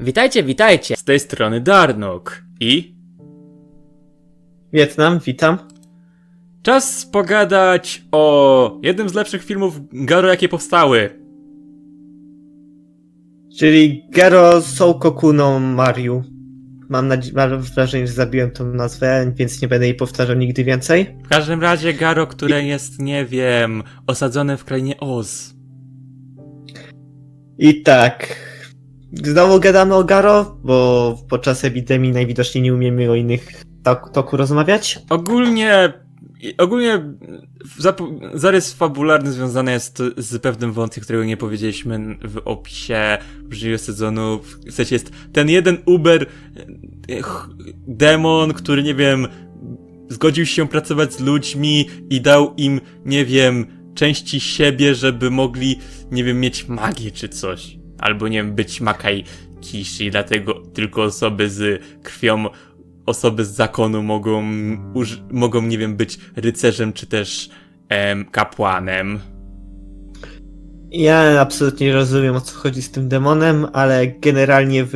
Witajcie, witajcie! Z tej strony Darnok i Wietnam, witam. czas pogadać o jednym z lepszych filmów Garo, jakie powstały. Czyli Gero Soukoku no Mariu. Mam, nadzie- mam wrażenie, że zabiłem tą nazwę, więc nie będę jej powtarzał nigdy więcej. W każdym razie Garo, które jest, nie wiem, osadzone w krainie Oz. I tak. Znowu gadamy o Garo, bo podczas epidemii najwidoczniej nie umiemy o innych tok- toku rozmawiać. Ogólnie, ogólnie zarys fabularny związany jest z pewnym wątkiem, którego nie powiedzieliśmy w opisie poprzedniego sezonu. W sensie jest ten jeden Uber e, demon, który, nie wiem, zgodził się pracować z ludźmi i dał im, nie wiem, części siebie, żeby mogli, nie wiem, mieć magię czy coś. Albo, nie wiem, być Makaj Kishi, dlatego tylko osoby z krwią osoby z zakonu mogą, mogą nie wiem, być rycerzem czy też em, kapłanem. Ja absolutnie nie rozumiem o co chodzi z tym demonem, ale generalnie w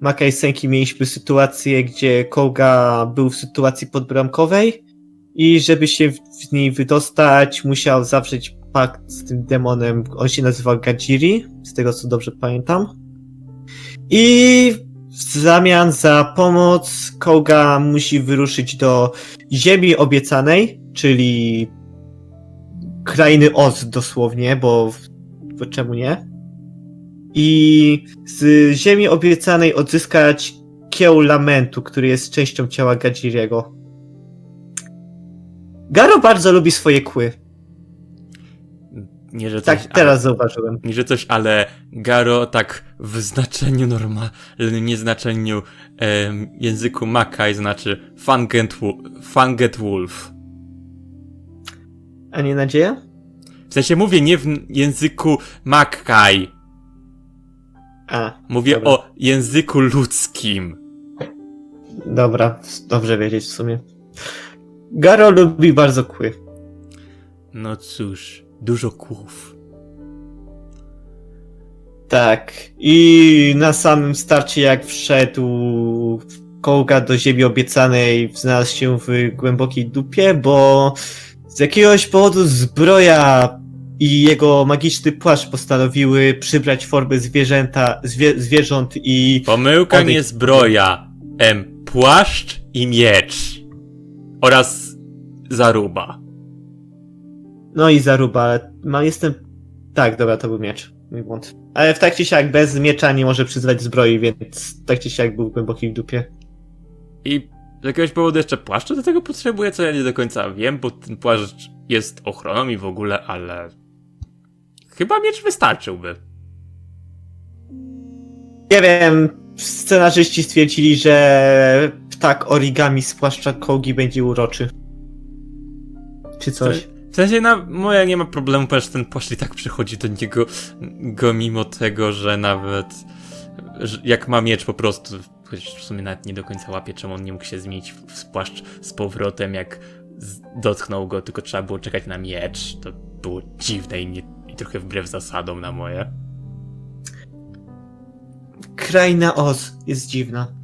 Makai Senki mieliśmy sytuację, gdzie Koga był w sytuacji podbramkowej i żeby się w- niej wydostać, musiał zawrzeć pakt z tym demonem. On się nazywa Gajiri, z tego co dobrze pamiętam. I w zamian za pomoc Koga musi wyruszyć do Ziemi Obiecanej, czyli krainy Oz dosłownie, bo bo czemu nie? I z ziemi obiecanej odzyskać kieł lamentu, który jest częścią ciała Gadziriego. Garo bardzo lubi swoje kły. Nie, że coś, Tak, teraz zauważyłem. ale, nie, że coś, ale Garo tak w znaczeniu normalnym, nie znaczeniu em, języku Makai znaczy Fanget, Fanget Wolf. A nie nadzieja? W sensie mówię nie w języku Makai, A, mówię Dobra. o języku ludzkim. dobra, dobrze wiedzieć w sumie. Garo lubi bardzo kły. No cóż, dużo kłów. Tak. I na samym starcie, jak wszedł Kołga do ziemi obiecanej, znalazł się w głębokiej dupie, bo z jakiegoś powodu zbroja i jego magiczny płaszcz postanowiły przybrać formę zwierzęta, zwie, zwierząt i Pomyłka nie zbroja, em, płaszcz i miecz. Oraz zaruba. No i zaruba. ale Ma, jestem... Tak, dobra, to był miecz. Mój błąd. Ale w tak czy siak bez miecza nie może przyzwać zbroi, więc tak czy siak był w głębokiej dupie. I z jakiegoś powodu jeszcze płaszczu do tego potrzebuje, co ja nie do końca wiem, bo ten płaszcz jest ochroną i w ogóle, ale... Chyba miecz wystarczyłby. Nie wiem, scenarzyści stwierdzili, że ptak origami z płaszcza Kogi będzie uroczy. Czy coś. W sensie na moja nie ma problemu, ponieważ ten płaszcz i tak przychodzi do niego go mimo tego, że nawet że jak ma miecz po prostu, chociaż w sumie nawet nie do końca łapie, czemu on nie mógł się zmienić w płaszcz z powrotem, jak dotknął go, tylko trzeba było czekać na miecz. To było dziwne i, nie, i trochę wbrew zasadom na moje. Kraina Oz jest dziwna.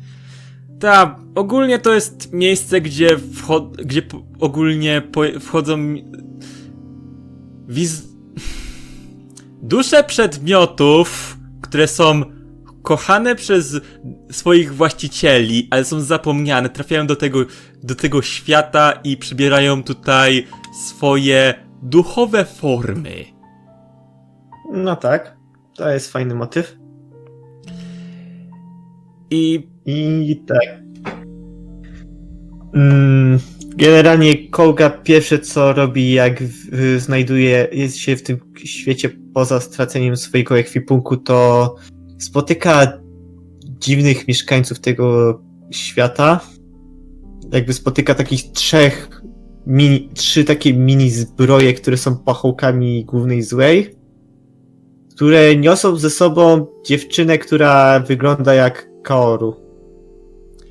Ta, ogólnie to jest miejsce, gdzie, wcho- gdzie po- ogólnie po- wchodzą wiz... dusze przedmiotów, które są kochane przez swoich właścicieli, ale są zapomniane, trafiają do tego, do tego świata i przybierają tutaj swoje duchowe formy. No tak, to jest fajny motyw. I I tak. Mm, generalnie Koga pierwsze co robi, jak znajduje, jest się w tym świecie poza straceniem swojego ekwipunku, to spotyka dziwnych mieszkańców tego świata. Jakby spotyka takich trzech, mini, trzy takie mini zbroje, które są pachołkami głównej złej, które niosą ze sobą dziewczynę, która wygląda jak Kaoru.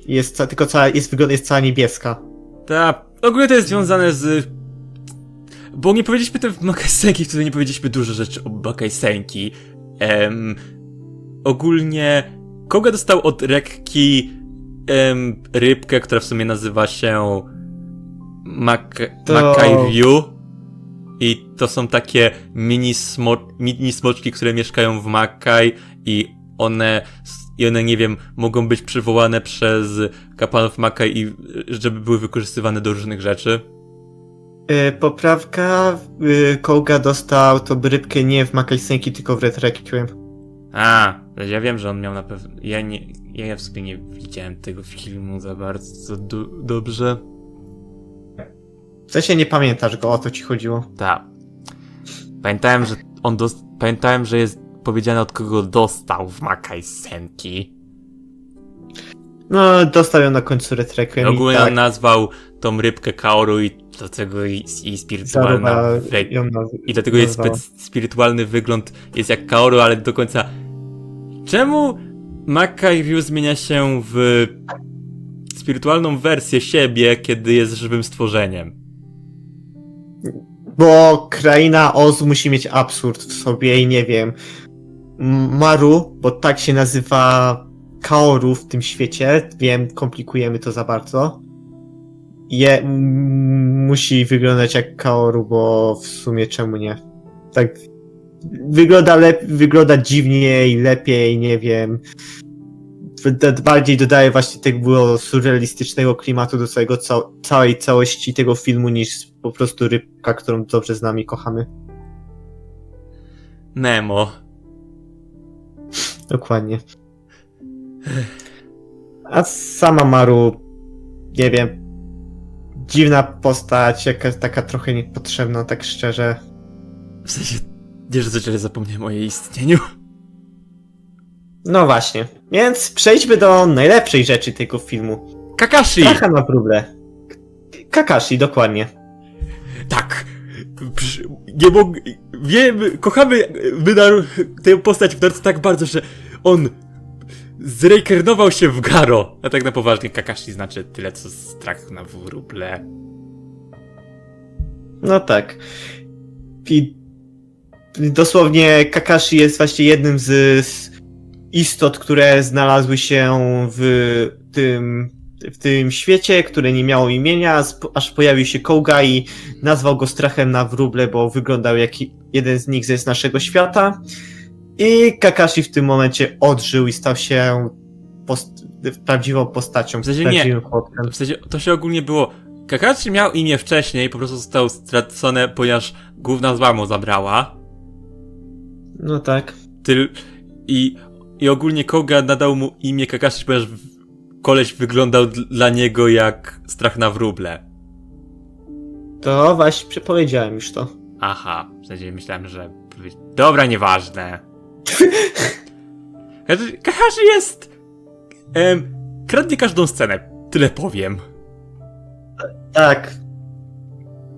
Jest ca- tylko cała, jest, wygląda, jest cała niebieska. Ta, ogólnie to jest związane z... Bo nie powiedzieliśmy tym w Makaisenki, wtedy nie powiedzieliśmy dużo rzeczy o Makaisenki. Em, ogólnie Koga dostał od Rekki em, rybkę, która w sumie nazywa się Mac To- View. I to są takie mini, smo mini smoczki, które mieszkają w Mackay i one, i one, nie wiem, mogą być przywołane przez kapłanów Mackay i żeby były wykorzystywane do różnych rzeczy. Y, poprawka, y, Koga dostał tą rybkę nie w Makaisenki, tylko w Red Requiem. A, ja wiem, że on miał na pewno. Ja nie. Ja w sobie nie widziałem tego filmu za bardzo do, dobrze. W sensie nie pamiętasz go, o to ci chodziło. Tak. Pamiętałem, że on dos- Pamiętałem, że jest powiedziane od kogo dostał w Makai Senki. No, dostał ją na końcu i Ogólnie tak, on nazwał tą rybkę Kaoru i do tego jej, spirytualna. I dlatego jej spirytualny wygląd jest jak Kaoru, ale do końca. Czemu Makai Ryu zmienia się w spirytualną wersję siebie, kiedy jest żywym stworzeniem? Bo kraina Oz musi mieć absurd w sobie i nie wiem. Maru, bo tak się nazywa Kaoru w tym świecie, wiem, komplikujemy to za bardzo. Je, musi wyglądać jak Kaoru, bo w sumie czemu nie? Tak wygląda, lep, wygląda dziwniej, lepiej, nie wiem. Bardziej dodaje właśnie tego surrealistycznego klimatu do całego, ca całej całości tego filmu niż po prostu rybka, którą dobrze z nami kochamy. Nemo. Dokładnie. A sama Maru, nie wiem, dziwna postać, jakaś taka trochę niepotrzebna, tak szczerze. W sensie, nie, że ale zapomniałem o jej istnieniu. No właśnie. Więc przejdźmy do najlepszej rzeczy tego filmu. Kakashi! Tracha na próbę. Kakashi, dokładnie. Tak! Nie mogę. Wiemy, kochamy Mynaru, tę postać w Naruto tak bardzo, że on zrejkernował się w Garo. A tak na poważnie, Kakashi znaczy tyle co strach na wróble. No tak. I dosłownie Kakashi jest właśnie jednym z istot, które znalazły się w tym, w tym świecie, które nie miało imienia, aż pojawił się Koga i nazwał go strachem na wróble, bo wyglądał jak jeden z nich ze z naszego świata. I Kakashi w tym momencie odżył i stał się post- prawdziwą postacią, W sensie nie. chłopcem. W sensie, to się ogólnie było. Kakashi miał imię wcześniej, po prostu zostało stracone, ponieważ główna zła mu zabrała. No tak. Tyl... I, I ogólnie Koga nadał mu imię Kakashi, ponieważ koleś wyglądał dl- dla niego jak strach na wróble. To właśnie przepowiedziałem już to. Aha, w sensie myślałem, że... Dobra, nieważne. Kakashi jest... Em, kradnie każdą scenę, tyle powiem. Tak.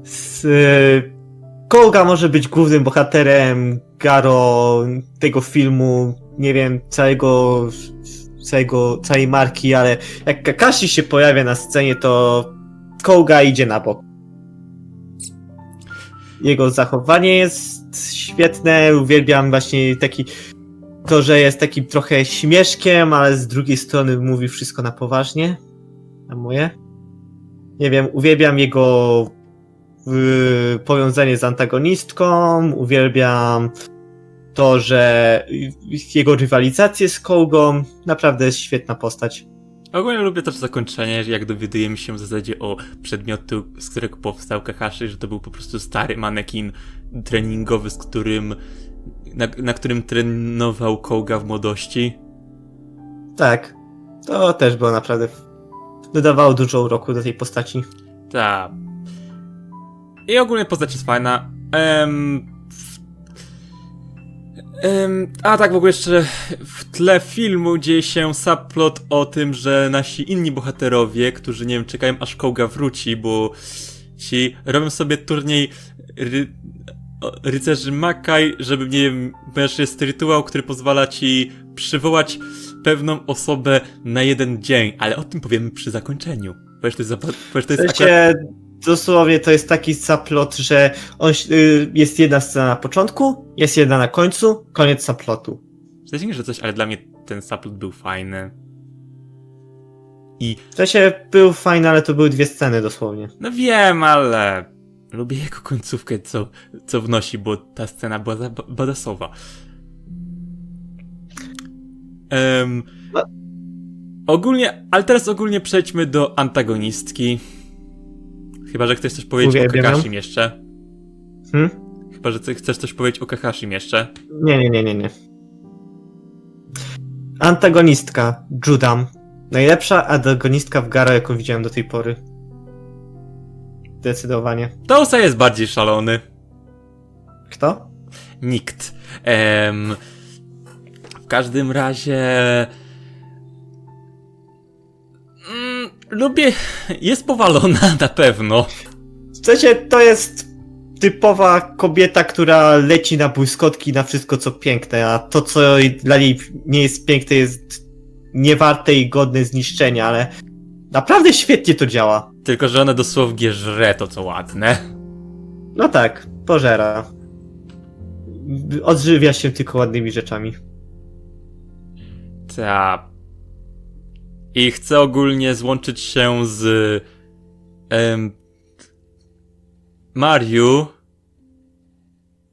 S, y, Koga może być głównym bohaterem Garo tego filmu, nie wiem, całego, całego, całej marki, ale jak Kakashi się pojawia na scenie, to Koga idzie na bok. Jego zachowanie jest świetne, uwielbiam właśnie taki to, że jest takim trochę śmieszkiem, ale z drugiej strony mówi wszystko na poważnie. Na moje nie wiem, uwielbiam jego y, powiązanie z antagonistką, uwielbiam to, że jego rywalizację z Kogą, naprawdę jest świetna postać. Ogólnie lubię też zakończenie, jak dowiadujemy się w zasadzie o przedmiotu, z którego powstał Kakashi, że to był po prostu stary manekin treningowy, z którym, na, na którym trenował Koga w młodości. Tak, to też było naprawdę, dodawało dużo uroku do tej postaci. Tak. I ogólnie postać jest fajna. Em, em, a tak, w ogóle jeszcze w tle filmu dzieje się subplot o tym, że nasi inni bohaterowie, którzy, nie wiem, czekają aż Koga wróci, bo ci robią sobie turniej ry, rycerzy Makai, żeby, nie wiem, ponieważ jest rytuał, który pozwala ci przywołać pewną osobę na jeden dzień, ale o tym powiemy przy zakończeniu. Ponieważ to jest, ponieważ to W jest akurat... dosłownie to jest taki saplot, że on, y, jest jedna scena na początku, jest jedna na końcu, koniec sensie nie, że coś, ale dla mnie ten subplot był fajny. I W sensie był fajny, ale to były dwie sceny dosłownie. no wiem, ale lubię jego końcówkę, co, co wnosi, bo ta scena była za ba- badasowa. No. ogólnie, ale teraz ogólnie przejdźmy do antagonistki. Chyba, że chcesz coś powiedzieć Uwielbiam o. Kakashim jeszcze. Hmm? Chyba, że chcesz coś powiedzieć o Kakashim jeszcze. Nie, nie, nie, nie, nie. Antagonistka, Judam. Najlepsza antagonistka w Garo, jaką widziałem do tej pory. Zdecydowanie. Tousa jest bardziej szalony. Kto? Nikt. Em, w każdym razie. Lubię. Jest powalona na pewno. W sensie to jest typowa kobieta, która leci na błyskotki na wszystko co piękne, a to co dla niej nie jest piękne jest niewarte i godne zniszczenia, ale naprawdę świetnie to działa. Tylko, że ona dosłownie żre to, co ładne. No tak, pożera. Odżywia się tylko ładnymi rzeczami. Ta. I chce ogólnie złączyć się z. Em, Mariu.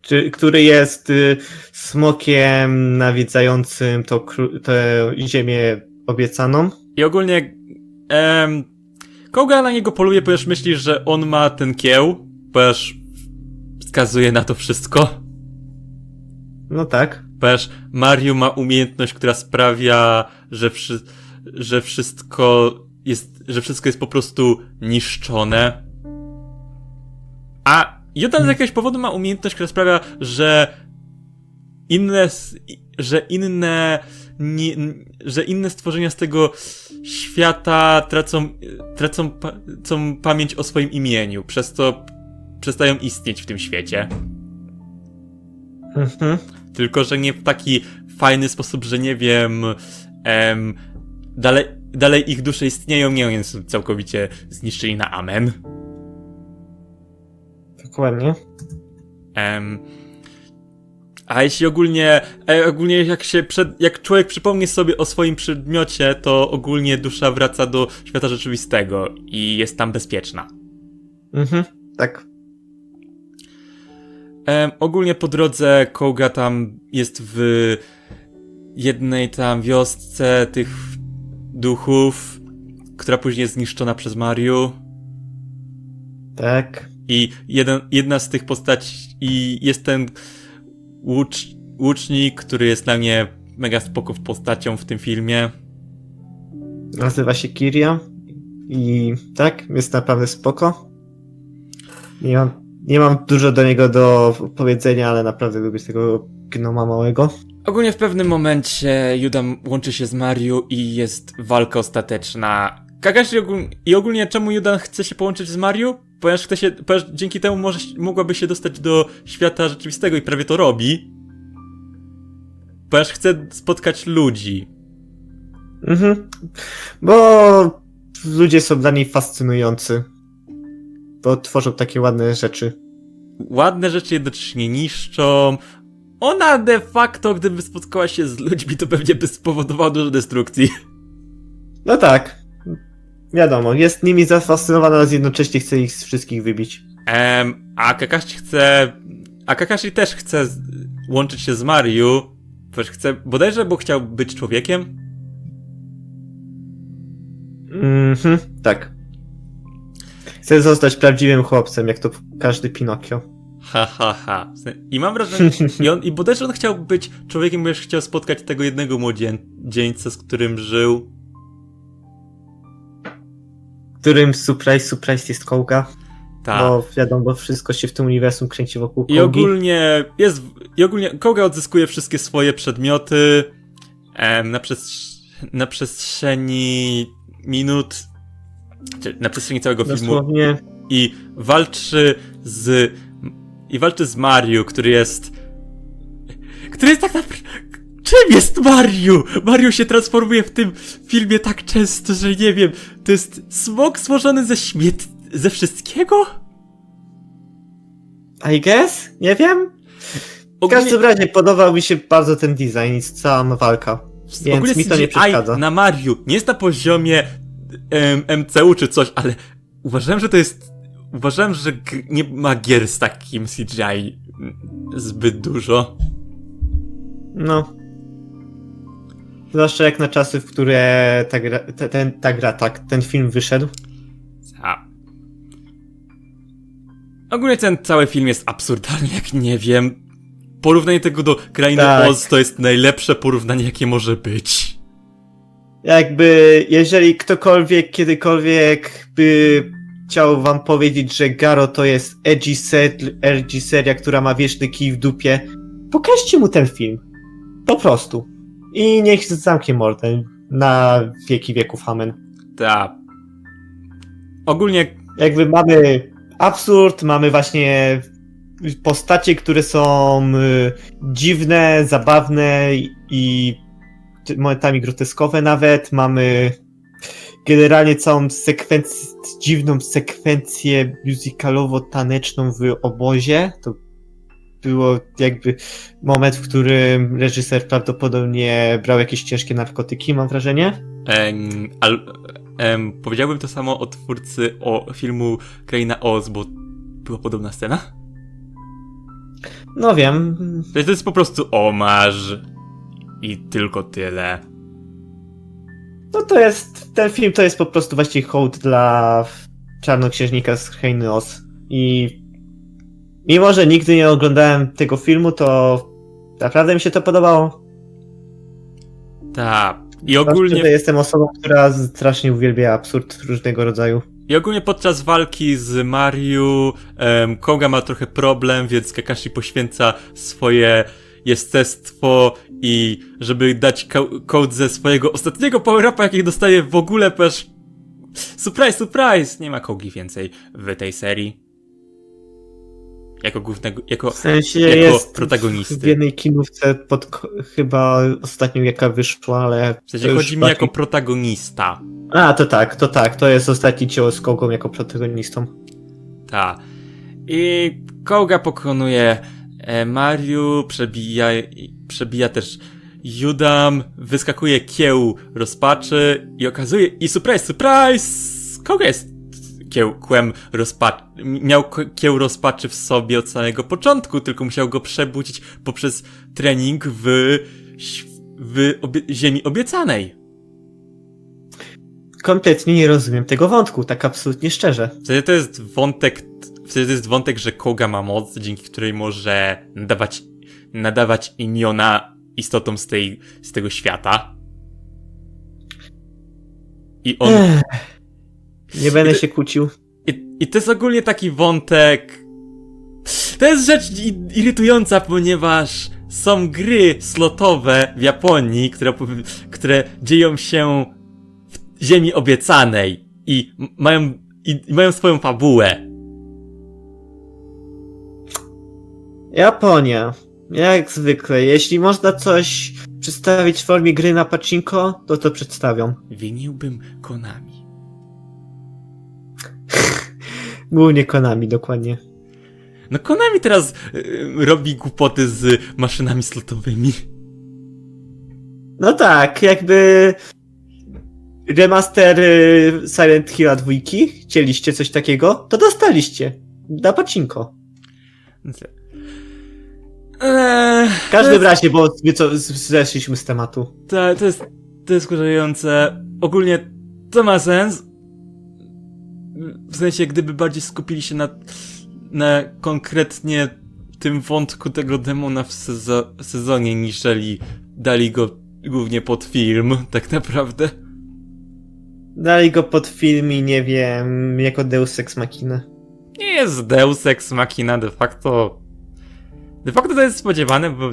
Czy, który jest y, smokiem nawiedzającym to, kró- tę ziemię obiecaną. I ogólnie. Em, Koga na niego poluje, ponieważ myśli, że on ma ten kieł, ponieważ wskazuje na to wszystko. No tak. Ponieważ Mariu ma umiejętność, która sprawia, że, wszy, że wszystko jest, że wszystko jest po prostu niszczone. A Jodan z jakiegoś powodu ma umiejętność, która sprawia, że inne, że inne, nie, że inne stworzenia z tego świata tracą, tracą, tracą pamięć o swoim imieniu, przez to przestają istnieć w tym świecie. Mhm. Tylko, że nie w taki fajny sposób, że nie wiem. Em, dalej, dalej ich dusze istnieją, nie oni są całkowicie zniszczeni na amen. Dokładnie. Em, a jeśli ogólnie, ogólnie jak się przed, jak człowiek przypomni sobie o swoim przedmiocie, to ogólnie dusza wraca do świata rzeczywistego i jest tam bezpieczna. Mhm. Tak. Em, ogólnie po drodze Koga tam jest w jednej tam wiosce tych duchów, która później jest zniszczona przez Mariu. Tak. I jeden, jedna z tych postaci i jest ten łucz, łucznik, który jest dla mnie mega spoko postacią w tym filmie. Nazywa się Kiria. I tak, jest naprawdę spoko. Nie mam, nie mam dużo do niego do powiedzenia, ale naprawdę lubię tego gnoma małego. Ogólnie w pewnym momencie Juda łączy się z Mariu i jest walka ostateczna. Kakashi ogólnie, i ogólnie czemu Juda chce się połączyć z Mariu? Ponieważ, chce się, ponieważ dzięki temu może, mogłaby się dostać do świata rzeczywistego i prawie to robi. Ponieważ chce spotkać ludzi. Mhm. Bo ludzie są dla niej fascynujący. Bo tworzą takie ładne rzeczy. Ładne rzeczy jednocześnie niszczą. Ona de facto, gdyby spotkała się z ludźmi, to pewnie by spowodowała dużo destrukcji. No tak. Wiadomo, jest nimi zafascynowana, ale jednocześnie chce ich z wszystkich wybić. Em, a Kakashi chce. A Kakashi też chce z, łączyć się z Mariu. Też chce. Bodajże, bo chciał być człowiekiem. Mhm, tak. Chce zostać prawdziwym chłopcem, jak to każdy Pinokio. Ha, ha, ha. I mam wrażenie. I, on, I bodajże on chciał być człowiekiem, bo już chciał spotkać tego jednego młodzieńca, z którym żył. Którym surprise, surprise jest kołka. Tak. Bo wiadomo, bo wszystko się w tym uniwersum kręci wokół I kołgi. ogólnie jest. I ogólnie Koga odzyskuje wszystkie swoje przedmioty em, na, przes- na przestrzeni minut. Na przestrzeni całego filmu. Dosłownie. I walczy z. I walczy z Mariu, który jest. Który jest tak naprawdę. Czym jest Mariu? Mariu się transformuje w tym filmie tak często, że nie wiem. To jest smok złożony ze śmiet. ze wszystkiego? I guess? Nie wiem. W Ogólnie- każdym razie podobał mi się bardzo ten design i cała walka. Więc mi to nie przeszkadza. na Mariu nie jest na poziomie em, MCU czy coś, ale uważałem, że to jest. Uważałem, że nie ma gier z takim CGI zbyt dużo. No. Zwłaszcza jak na czasy, w które ta gra, te, ten, ta gra, tak, ten film wyszedł. A. Ogólnie ten cały film jest absurdalny, jak nie wiem. Porównanie tego do Krainy Tak. Oz to jest najlepsze porównanie, jakie może być. Jakby, jeżeli ktokolwiek kiedykolwiek by chciał wam powiedzieć, że Garo to jest edgy, set, edgy seria, która ma wieczny kij w dupie, pokażcie mu ten film. Po prostu. I niech zamknie mordę na wieki wieków, amen. Ta. Ogólnie jakby mamy absurd, mamy właśnie postacie, które są y, dziwne, zabawne i momentami groteskowe nawet. Mamy generalnie całą sekwencję, dziwną sekwencję musicalowo-taneczną w obozie. To było jakby moment, w którym reżyser prawdopodobnie brał jakieś ciężkie narkotyki, mam wrażenie. Em, al, em, powiedziałbym to samo o twórcy o filmu Kraina Oz, bo była podobna scena. No wiem, To jest, to jest po prostu omarz i tylko tyle. No to jest, ten film to jest po prostu właściwie hołd dla czarnoksiężnika z Krainy Oz. I mimo, że nigdy nie oglądałem tego filmu, to naprawdę mi się to podobało. Ta. I ogólnie, że jestem osobą, która strasznie uwielbia absurd różnego rodzaju. I ogólnie podczas walki z Mariu um, Koga ma trochę problem, więc Kakashi poświęca swoje jestestwo i żeby dać ko- code ze swojego ostatniego power-upa, jaki dostaje w ogóle, ponieważ surprise, surprise! Nie ma Kogi więcej w tej serii. Jako głównego, jako... W sensie Jako jest protagonisty. w jednej kinówce pod chyba ostatnią jaka wyszła, ale... W sensie chodzi mi bardziej- jako protagonista. A, to tak, to tak, to jest ostatni ciało z Kogą jako protagonistą. Ta. I Koga pokonuje Mariu, przebija, przebija też Judam, wyskakuje kieł rozpaczy i okazuje, i surprise, surprise! Koga jest kiełkłem rozpaczy, miał kieł rozpaczy w sobie od samego początku, tylko musiał go przebudzić poprzez trening w, w obie, ziemi obiecanej. Kompletnie nie rozumiem tego wątku, tak absolutnie szczerze. To jest wątek, w sensie to jest wątek, że Koga ma moc, dzięki której może nadawać, nadawać imiona istotom z, tej, z tego świata. I on, Ech, nie będę to- się kłócił. i, i to jest ogólnie taki wątek, to jest rzecz irytująca, ponieważ są gry slotowe w Japonii, które, które dzieją się w ziemi obiecanej i mają, i, i mają swoją fabułę. Japonia. Jak zwykle, jeśli można coś przedstawić w formie gry na pachinko, to to przedstawią. Winiłbym Konami. Głównie Konami, dokładnie. No Konami teraz y, robi głupoty z maszynami slotowymi. No tak, jakby remaster y, Silent Hill 2 chcieliście coś takiego, to dostaliście. Na pachinko. Eee, W każdym razie, bo my co, z- zeszliśmy z tematu. to, to jest to jest wkurzające. Ogólnie to ma sens. W sensie, gdyby bardziej skupili się na, na konkretnie tym wątku tego demona w sezo sezonie, niżeli dali go głównie pod film, tak naprawdę. Dali go pod film i nie wiem, jako Deus Ex Machina. Nie jest Deus Ex Machina de facto. De facto to jest spodziewane, bo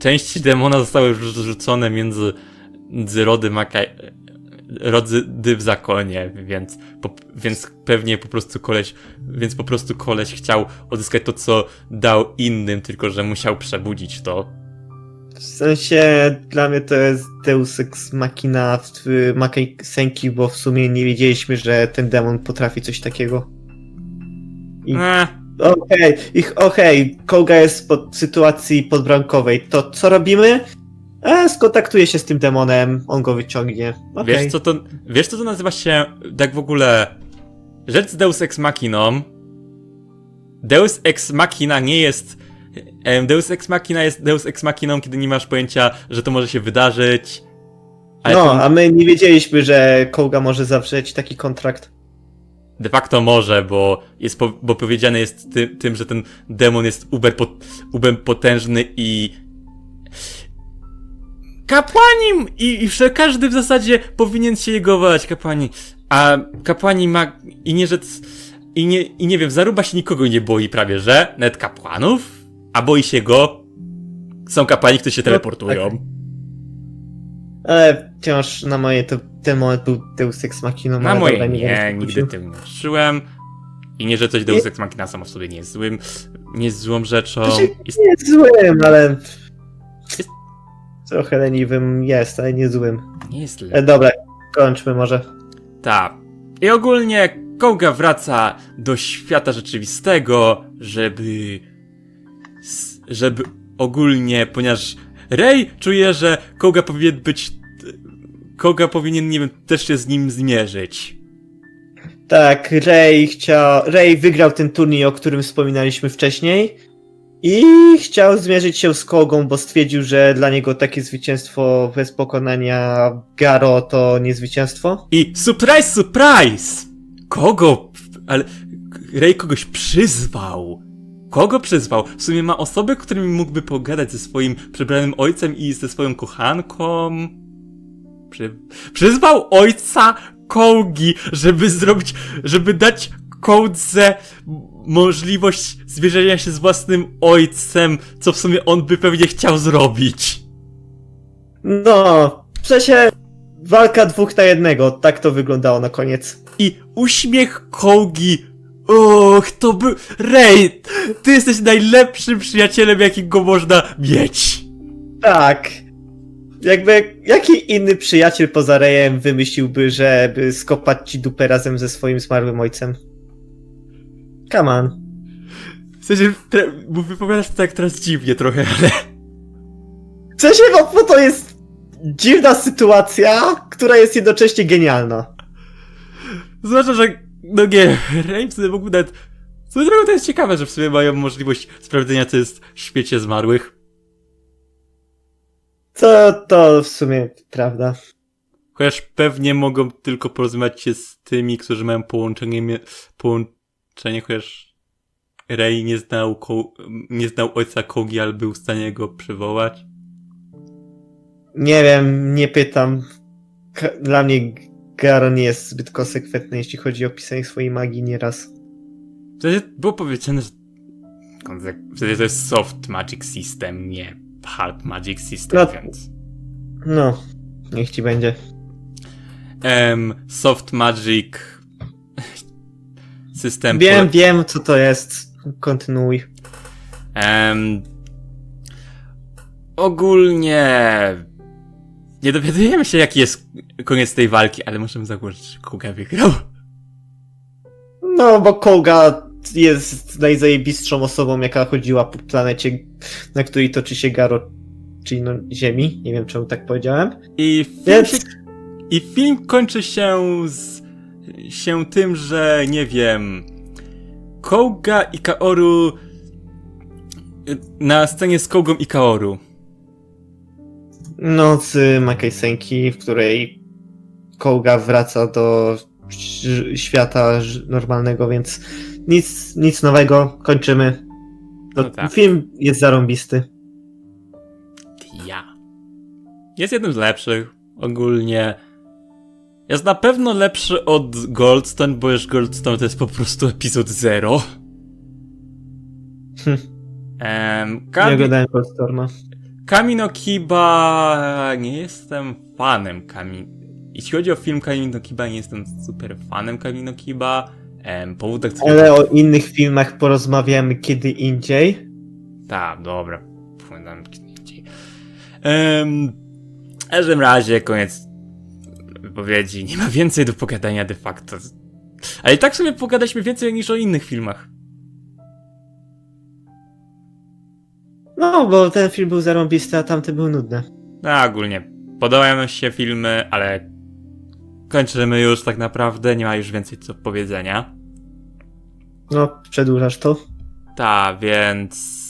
części demona zostały już rzucone między, między rody Maka... Rody w zakonie, więc, po, więc pewnie po prostu koleś, więc po prostu koleś chciał odzyskać to, co dał innym, tylko że musiał przebudzić to. W sensie, dla mnie to jest Deus Ex Machina w Makai Senki, bo w sumie nie wiedzieliśmy, że ten demon potrafi coś takiego. I Eee, Okej, ich okej, Koga jest pod sytuacji podbramkowej. To co robimy? E, skontaktuje się z tym demonem, on go wyciągnie. Okej. Wiesz co to, wiesz co to nazywa się, tak w ogóle, rzecz z Deus Ex Machiną. Deus Ex Machina nie jest, em, Deus Ex Machina jest Deus Ex Machiną, kiedy nie masz pojęcia, że to może się wydarzyć. Ale No, to a my nie wiedzieliśmy, że Koga może zawrzeć taki kontrakt. De facto może, bo jest, po, bo powiedziane jest ty, tym, że ten demon jest uber, pot, uber potężny i kapłanim! I, i każdy w zasadzie powinien się jego wołać kapłani. A kapłani ma i nie rzec i nie, i nie wiem, Zaruba się nikogo nie boi prawie, że? Nawet kapłanów, a boi się go? Są kapłani, którzy się teleportują. Ale wciąż na moje to ten moment był Deus Ex Machina. Na ale moje dobra, nie, nigdy tym nie czułem. I nie, że coś Deus Ex Machina samo w sobie nie jest złym, nie jest złą rzeczą. Znaczy, Jest, Nie jest złym, ale... Jest- Trochę leniwym jest, ale nie złym. nie jest zły. E, dobra, kończmy może. Tak. I ogólnie Koga wraca do świata rzeczywistego, żeby. s- żeby ogólnie, ponieważ Rey czuje, że Koga powinien być. Koga powinien, nie wiem, też się z nim zmierzyć. Tak, Ray chciał... Ray wygrał ten turniej, o którym wspominaliśmy wcześniej. I chciał zmierzyć się z Kogą, bo stwierdził, że dla niego takie zwycięstwo bez pokonania Garo to nie zwycięstwo. I surprise, surprise! Kogo? Ale Rey kogoś przyzwał. Kogo przyzwał? W sumie ma osoby, którymi mógłby pogadać ze swoim przebranym ojcem i ze swoją kochanką. Przy... Przyzwał ojca Kołgi, żeby zrobić, żeby dać Kołdze możliwość zwierzenia się z własnym ojcem, co w sumie on by pewnie chciał zrobić. No, w sensie walka dwóch na jednego, tak to wyglądało na koniec. I uśmiech Kołgi. Och, to był. Rej, ty jesteś najlepszym przyjacielem, jakiego można mieć. Tak. Jakby, jaki inny przyjaciel poza Rejem wymyśliłby, żeby skopać ci dupę razem ze swoim zmarłym ojcem? Come on. W sensie, bo wypowiadasz to tak teraz dziwnie trochę, ale. W sensie, no, bo to jest dziwna sytuacja, która jest jednocześnie genialna. Zwłaszcza, że. No nie, Rej w sumie mógłby nawet. Swoją drogą to jest ciekawe, że w sumie mają możliwość sprawdzenia, co jest w świecie zmarłych. To, to w sumie prawda. Chociaż pewnie mogą tylko porozmawiać się z tymi, którzy mają połączenie, połączenie, chociaż Rey nie znał, nie znał ojca Kogi, ale był w stanie go przywołać. Nie wiem, nie pytam. Dla mnie Garo nie jest zbyt konsekwentny, jeśli chodzi o pisanie swojej magii nieraz. W sensie było powiedziane, że konse- w sensie to jest soft magic system, nie hard magic system, No. więc... No, niech ci będzie. Em, soft magic system... Wiem, pole- wiem, co to jest. Kontynuuj. Em, ogólnie nie dowiadujemy się, jaki jest koniec tej walki, ale możemy założyć, że Kuga wygrał. No, bo Koga jest najzajebistszą osobą, jaka chodziła po planecie, na której toczy się Garo, czyli no Ziemi. Nie wiem, czemu tak powiedziałem. I film, Więc się, I film kończy się z się tym, że nie wiem. Koga i Kaoru na scenie z Kogą i Kaoru. Nocy Makai Senki, w której Koga wraca do świata normalnego, więc nic, nic nowego. Kończymy. To No tak. Film jest zarąbisty. Ja. Jest jednym z lepszych, ogólnie. Jest na pewno lepszy od Goldstone, bo już Goldstone to jest po prostu epizod zero. Hm. Em, Nie Kami, oglądałem Storma. Kami no Kiba... Nie jestem fanem Kami... Jeśli chodzi o film Kami no Kiba, nie jestem super fanem Kami no Kiba. Em, powódek... Ale o innych filmach porozmawiamy kiedy indziej. Tak, dobra. Płynąłem gdzie indziej. Em, w każdym razie, koniec wypowiedzi. Nie ma więcej do pogadania de facto. Ale i tak sobie pogadaliśmy więcej niż o innych filmach. No, bo ten film był zarąbisty, a tamte były nudne. No ogólnie podobają nam się filmy, ale kończymy już tak naprawdę, nie ma już więcej co powiedzenia. No, przedłużasz to. Ta, więc.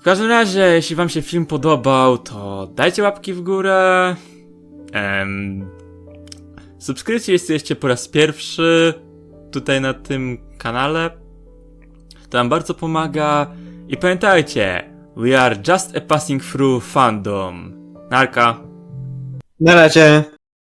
W każdym razie, jeśli Wam się film podobał, to dajcie łapki w górę. Em, subskrypcję jesteście po raz pierwszy tutaj na tym kanale. To nam bardzo pomaga. I pamiętajcie, we are just a passing through fandom. Narka. Na razie.